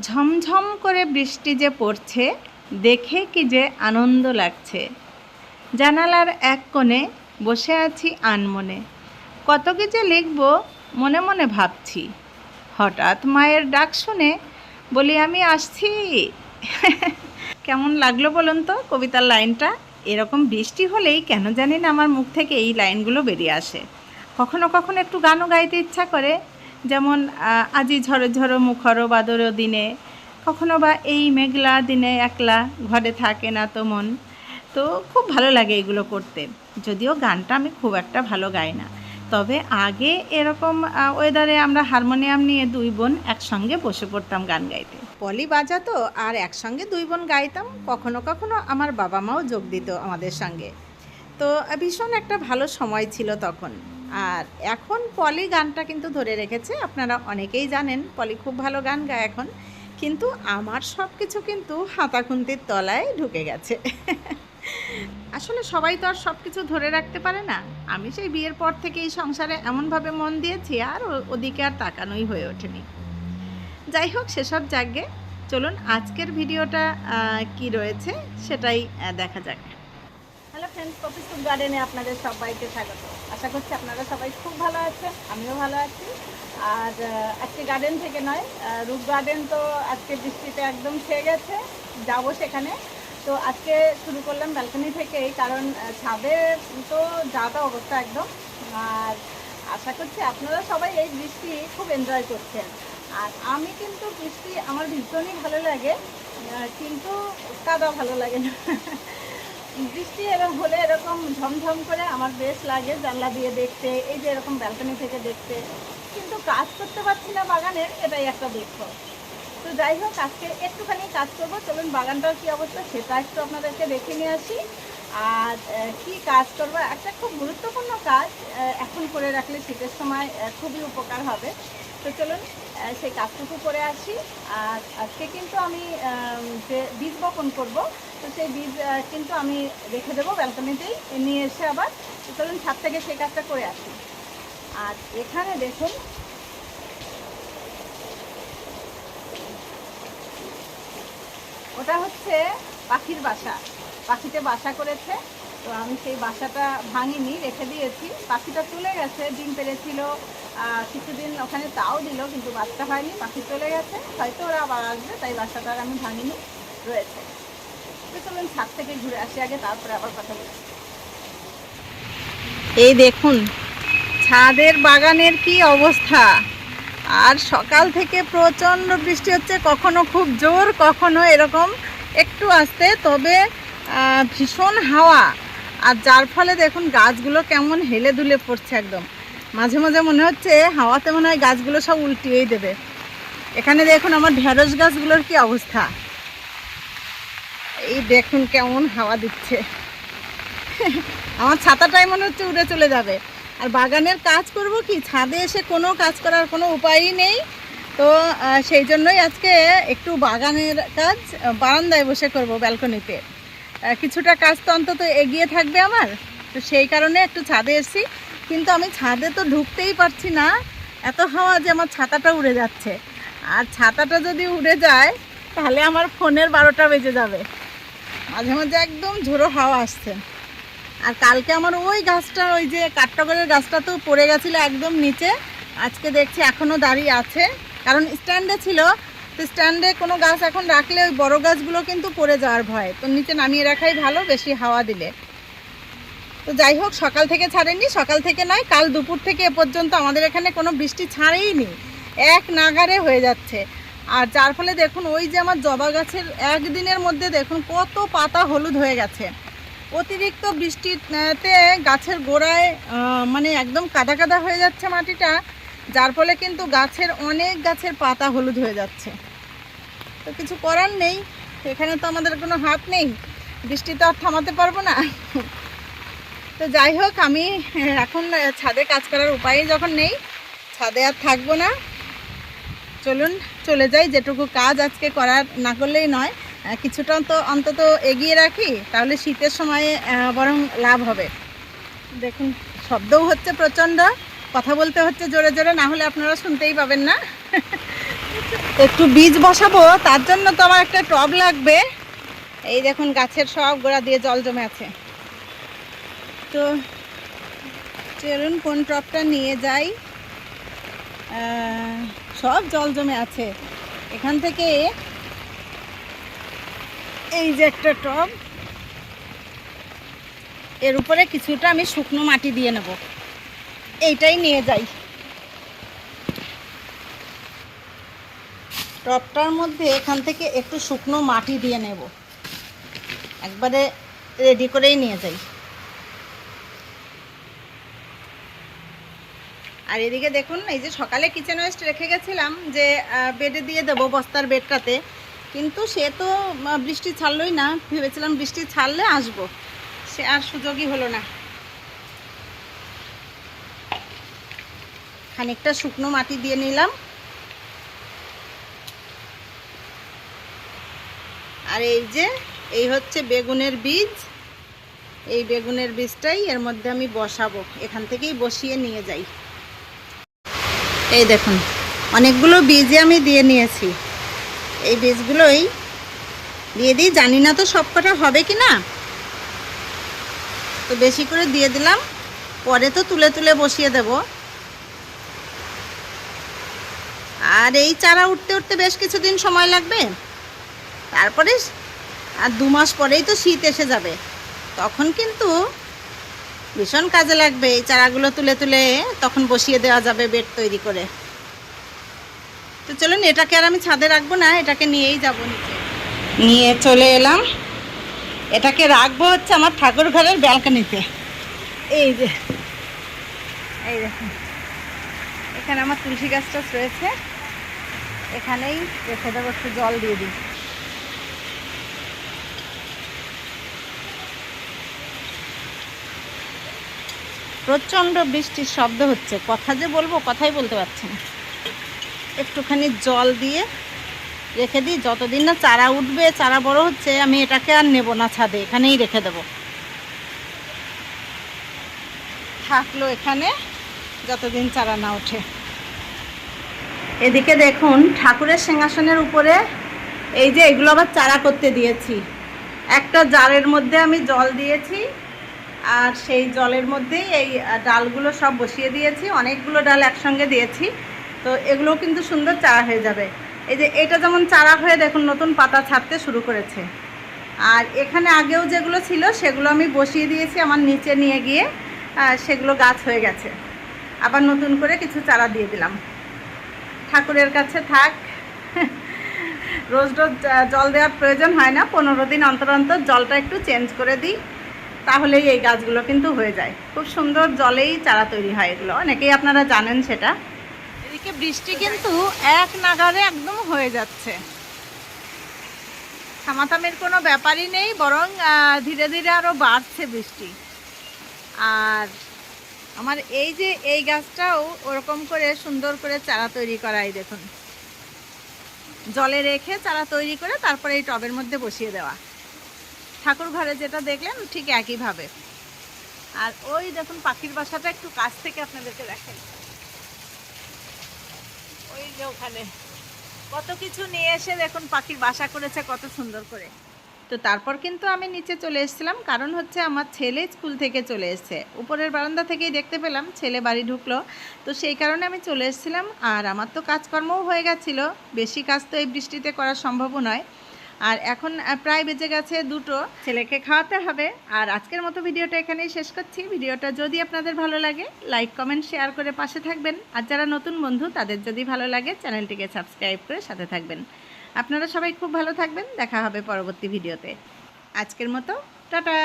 ঝমঝম করে বৃষ্টি যে পড়ছে, দেখে কি যে আনন্দ লাগছে। জানালার এক কোণে বসে আছি আনমনে। কত কি যে লিখব, মনে মনে ভাবছি। হঠাৎ মায়ের ডাক শুনে বলি, আমি আসছি। কেমন লাগল বলুন তো কবিতার লাইনটা? এরকম বৃষ্টি হলেই কেন জানি না আমার মুখ থেকে এই লাইনগুলো বেরিয়ে আসে। কখনো কখনো একটু গানও গাইতে ইচ্ছা করে। যেমন আজি ঝড়ো ঝড়ো মুখর বাদর দিনে, কখনো বা এই মেঘলা দিনে একলা ঘরে থাকে না তো মন। তো খুব ভালো লাগে এগুলো করতে। যদিও গানটা আমি খুব একটা ভালো গাই না। তবে আগে এরকম ওয়েদারে আমরা হারমোনিয়াম নিয়ে দুই বোন একসঙ্গে বসে পড়তাম গান গাইতে। পলি বাজাতো আর একসঙ্গে দুই বোন গাইতাম। কখনো কখনো আমার বাবা মাও যোগ দিত আমাদের সঙ্গে। তো, ভীষণ একটা ভালো সময় ছিল তখন। আর এখন পলি গানটা কিন্তু ধরে রেখেছে, আপনারা অনেকেই জানেন পলি খুব ভালো গান গায় এখন, কিন্তু আমার সব কিছু কিন্তু হাতাখুন্তির তলায় ঢুকে গেছে। আসলে সবাই তো আর সব কিছু ধরে রাখতে পারে না। আমি সেই বিয়ের পর থেকে এই সংসারে এমনভাবে মন দিয়েছি, আর ওদিকে আর তাকানোই হয়ে ওঠেনি। যাই হোক, সেসব জাগে চলুন, আজকের ভিডিওটা কি রয়েছে সেটাই দেখা যাক। হ্যালো ফ্রেন্ডস কফি সুপ গার্ডেনে আপনাদের সবাইকে স্বাগত। আশা করছি আপনারা সবাই খুব ভালো আছেন, আমিও ভালো আছি। আর আজকে গার্ডেন থেকে নয় রূপ গার্ডেন তো আজকে বৃষ্টিতে একদম ছেয়ে গেছে, যাব সেখানে। তো আজকে শুরু করলাম ব্যালকনি থেকেই, কারণ ছাদে তো যা তা অবস্থা একদম। আর আশা করছি আপনারা সবাই এই বৃষ্টি খুব এনজয় করছেন। আর আমি কিন্তু বৃষ্টি আমার ভীষণই ভালো লাগে কিন্তু কাদা ভালো লাগে না। বৃষ্টি এরকম হলে এরকম ঝমঝম করে আমার বেশ লাগে জানলা দিয়ে দেখতে, এই যে এরকম ব্যালকনি থেকে দেখতে। কিন্তু কাজ করতে পারছি না বাগানের এটাই একটা দুঃখ। তো যাই হোক, আজকে একটুখানি কাজ করব। চলুন, বাগানটার কী অবস্থা সেটা একটু আপনাদেরকে দেখে নিয়ে আসি। আর কি কাজ করব? একটা খুব গুরুত্বপূর্ণ কাজ এখন করে রাখলে শীতের সময় খুবই উপকার হবে। তো চলুন সেই কাজটুকু করে আসি। আর আজকে কিন্তু আমি যে বীজ বপন করব, তো সেই বীজ কিন্তু আমি রেখে দেবো ব্যালকনিতেই। নিয়ে এসে আবার, তো চলুন ছাদ থেকে সেই কাজটা করে আসি। আর এখানে দেখুন, ওটা হচ্ছে পাখির বাসা। পাখিতে বাসা করেছে। তো আমি সেই বাসাটা ভাঙিনি, রেখে দিয়েছি। পাখিটা চলে গেছে, ডিম পেরেছিল কিছুদিন ওখানে তাও দিল, কিন্তু বাচ্চা হয়নি, পাখি চলে গেছে। হয়তো ওরা আবার আসবে, তাই বাসাটা আমি ভাঙিনি, রয়েছে। তো চলুন ছাদ থেকে ঘুরে আসি আগে, তারপরে আবার কথা বলছি এই দেখুন, ছাদের বাগানের কি অবস্থা। আর সকাল থেকে প্রচণ্ড বৃষ্টি হচ্ছে, কখনো খুব জোর, কখনো এরকম একটু আসতে, তবে ভীষণ হাওয়া। আর যার ফলে দেখুন গাছগুলো কেমন হেলে দুলে পড়ছে একদম। মাঝে মাঝে মনে হচ্ছে হাওয়াতে মনে হয় গাছগুলো সব উল্টিয়েই দেবে। এখানে দেখুন আমার ঢেঁড়স গাছগুলোর কি অবস্থা। এই দেখুন কেমন হাওয়া দিচ্ছে। আমার ছাতাটাই মনে হচ্ছে উড়ে চলে যাবে। আর বাগানের কাজ করব কি? ছাদে এসে কোনো কাজ করার কোনো উপায়ই নেই। তো সেই জন্যই আজকে একটু বাগানের কাজ, বারান্দায় বসে করব ব্যালকনিতে কিছুটা কাজ তো অন্তত এগিয়ে থাকবে আমার। তো সেই কারণে একটু ছাদে এসেছি। কিন্তু আমি ছাদে তো ঢুকতেই পারছি না। এত হাওয়া যে আমার ছাতাটা উড়ে যাচ্ছে। আর ছাতাটা যদি উড়ে যায়, তাহলে আমার ফোনের বারোটা বেজে যাবে। মাঝে মাঝে একদম ঝোড়ো হাওয়া আসছে। আর কালকে আমার ওই গাছটা, ওই যে কাঠটগরের গাছটা তো পড়ে গেছিল একদম নিচে। আজকে দেখছি এখনও দাঁড়িয়ে আছে। কারণ স্ট্যান্ডে ছিল তো স্ট্যান্ডে কোনো গাছ এখন রাখলে ওই বড়ো গাছগুলো কিন্তু পড়ে যাওয়ার ভয়। তো নিচে নামিয়ে রাখাই ভালো, বেশি হাওয়া দিলে। তো যাই হোক, সকাল থেকে ছাড়েনি, সকাল থেকে নয়, কাল দুপুর থেকে এ পর্যন্ত আমাদের এখানে কোনো বৃষ্টি ছাড়েইনি এক নাগারে হয়ে যাচ্ছে। আর যার ফলে দেখুন, ওই যে আমার জবা গাছের একদিনের মধ্যে দেখুন কত পাতা হলুদ হয়ে গেছে। অতিরিক্ত বৃষ্টিতে গাছের গোড়ায় মানে একদম কাদা কাদা হয়ে যাচ্ছে মাটিটা, যার ফলে কিন্তু গাছের অনেক গাছের পাতা হলুদ হয়ে যাচ্ছে। তো কিছু করার নেই। এখানে তো আমাদের কোনো হাত নেই। বৃষ্টি তো আর থামাতে পারব না। তো যাই হোক, আমি এখন ছাদে কাজ করার উপায় যখন নেই, ছাদে আর থাকব না। চলুন, চলে যাই। যেটুকু কাজ আজকে করার না করলেই নয়। কিছুটা তো অন্তত এগিয়ে রাখি, তাহলে শীতের সময়ে বরং লাভ হবে। দেখুন, শব্দও হচ্ছে প্রচণ্ড। কথা বলতে হচ্ছে জোরে জোরে, না হলে আপনারা শুনতেই পাবেন না। একটু বীজ বসাবো, তার জন্য তো আমার একটা টব লাগবে। এই দেখুন, গাছের সব গোড়া দিয়ে জল জমে আছে। তো চলুন, কোন টবটা নিয়ে যাই? সব জল জমে আছে। এখান থেকে এই যে একটা টব, এর উপরে কিছুটা আমি শুকনো মাটি দিয়ে নেব। এইটাই নিয়ে যাই। টবটার মধ্যে এখান থেকে একটু শুকনো মাটি দিয়ে নেব। একবারে রেডি করেই নিয়ে যাই। আর এদিকে দেখুন, এই যে সকালে কিচেন ওয়েস্ট রেখে গেছিলাম যে বেডে দিয়ে দেবো বস্তার বেডটাতে কিন্তু সে তো বৃষ্টি ছাড়লোই না, ভেবেছিলাম বৃষ্টি ছাড়লে আসব। সে আর সুযোগই হলো না। খানিকটা শুকনো মাটি দিয়ে নিলাম। আর এই যে, এই হচ্ছে বেগুনের বীজ। এই বেগুনের বীজটাই এর মধ্যে আমি বসাবো। এখান থেকেই বসিয়ে নিয়ে যাই। এই দেখুন, অনেকগুলো বীজে আমি দিয়ে নিয়েছি। এই বীজগুলোই দিয়ে দিই। জানি না তো সব কটা হবে কি না। তো বেশি করে দিয়ে দিলাম। পরে তো তুলে তুলে বসিয়ে দেব। আর এই চারা উঠতে উঠতে বেশ কিছুদিন সময় লাগবে। তারপরে আর দু মাস পরেই তো শীত এসে যাবে। তখন কিন্তু ভীষণ কাজে লাগবে এই চারাগুলো তুলে তুলে তখন বসিয়ে দেওয়া যাবে বেড তৈরি করে। তো চলুন, এটাকে আর আমি ছাদে রাখব না, এটাকে নিয়েই যাব নিচে। নিয়ে চলে এলাম। এটাকে রাখব হচ্ছে আমার ঠাকুর ঘরের ব্যালকানিতে। এই যে, এই দেখুন। এখানে আমার তুলসী গাছটা রয়েছে। এখানেই রেখে দেবো একটু জল দিয়ে দিই। প্রচণ্ড বৃষ্টির শব্দ হচ্ছে। কথা যে বলব, কথাই বলতে পারছি না। একটুখানি জল দিয়ে রেখে দিই। যতদিন না চারা উঠবে, চারা বড় হচ্ছে, আমি এটাকে আর নেব না ছাদে, এখানেই রেখে দেব। থাকল এখানে, যতদিন চারা না ওঠে। এদিকে দেখুন, ঠাকুরের সিংহাসনের উপরে এই যে এগুলো আবার চারা করতে দিয়েছি। একটা জারের মধ্যে আমি জল দিয়েছি। আর সেই জলের মধ্যেই এই ডালগুলো সব বসিয়ে দিয়েছি। অনেকগুলো ডাল একসঙ্গে দিয়েছি। তো এগুলোও কিন্তু সুন্দর চারা হয়ে যাবে। এই যে এটা যেমন চারা হয়ে দেখুন, নতুন পাতা ছাড়তে শুরু করেছে। আর এখানে আগেও যেগুলো ছিল, সেগুলো আমি বসিয়ে দিয়েছি আমার নিচে নিয়ে গিয়ে সেগুলো গাছ হয়ে গেছে। আবার নতুন করে কিছু চারা দিয়ে দিলাম। ঠাকুরের কাছে থাক। রোজ রোজ জল দেওয়ার প্রয়োজন হয় না। পনেরো দিন অন্তর অন্তর জলটা একটু চেঞ্জ করে দিই। তাহলেই এই গাছগুলো কিন্তু হয়ে যায়। খুব সুন্দর জলেই চারা তৈরি হয় এগুলো। অনেকেই আপনারা জানেন সেটা। এদিকে বৃষ্টি কিন্তু এক নাগারে একদম হয়ে যাচ্ছে। থামাথামের কোনো ব্যাপারই নেই, বরং ধীরে ধীরে আরও বাড়ছে বৃষ্টি। আর আমার এই যে এই গাছটাও ওরকম করে সুন্দর করে চারা তৈরি করাই দেখুন। জলে রেখে চারা তৈরি করে তারপরে এই টবের মধ্যে বসিয়ে দেওয়া। ঠাকুর ঘরে যেটা দেখলেন, ঠিক একইভাবে। আর ওই দেখুন পাখির বাসাটা একটু কাছ থেকে আপনাদেরকে দেখেন। ওই যে ওখানে। কত কিছু নিয়ে এসে দেখুন পাখির বাসা করেছে, কত সুন্দর করে। তো তারপর কিন্তু আমি নিচে চলে এসেছিলাম, কারণ হচ্ছে আমার ছেলে স্কুল থেকে চলে এসেছে। উপরের বারান্দা থেকেই দেখতে পেলাম, ছেলে বাড়ি ঢুকলো। তো সেই কারণে আমি চলে এসেছিলাম, আর আমার তো কাজকর্মও হয়ে গেছিল। বেশি কাজ তো এই বৃষ্টিতে করা সম্ভবও নয়। আর এখন প্রায় বেজে গেছে দুটো। ছেলেকে খাওয়াতে হবে। আর আজকের মতো ভিডিওটা এখানেই শেষ করছি। ভিডিওটা যদি আপনাদের ভালো লাগে লাইক কমেন্ট শেয়ার করে পাশে থাকবেন। আর যারা নতুন বন্ধু, তাদের যদি ভালো লাগে, চ্যানেলটিকে সাবস্ক্রাইব করে সাথে থাকবেন। আপনারা সবাই খুব ভালো থাকবেন। দেখা হবে পরবর্তী ভিডিওতে। আজকের মতো, টাটা!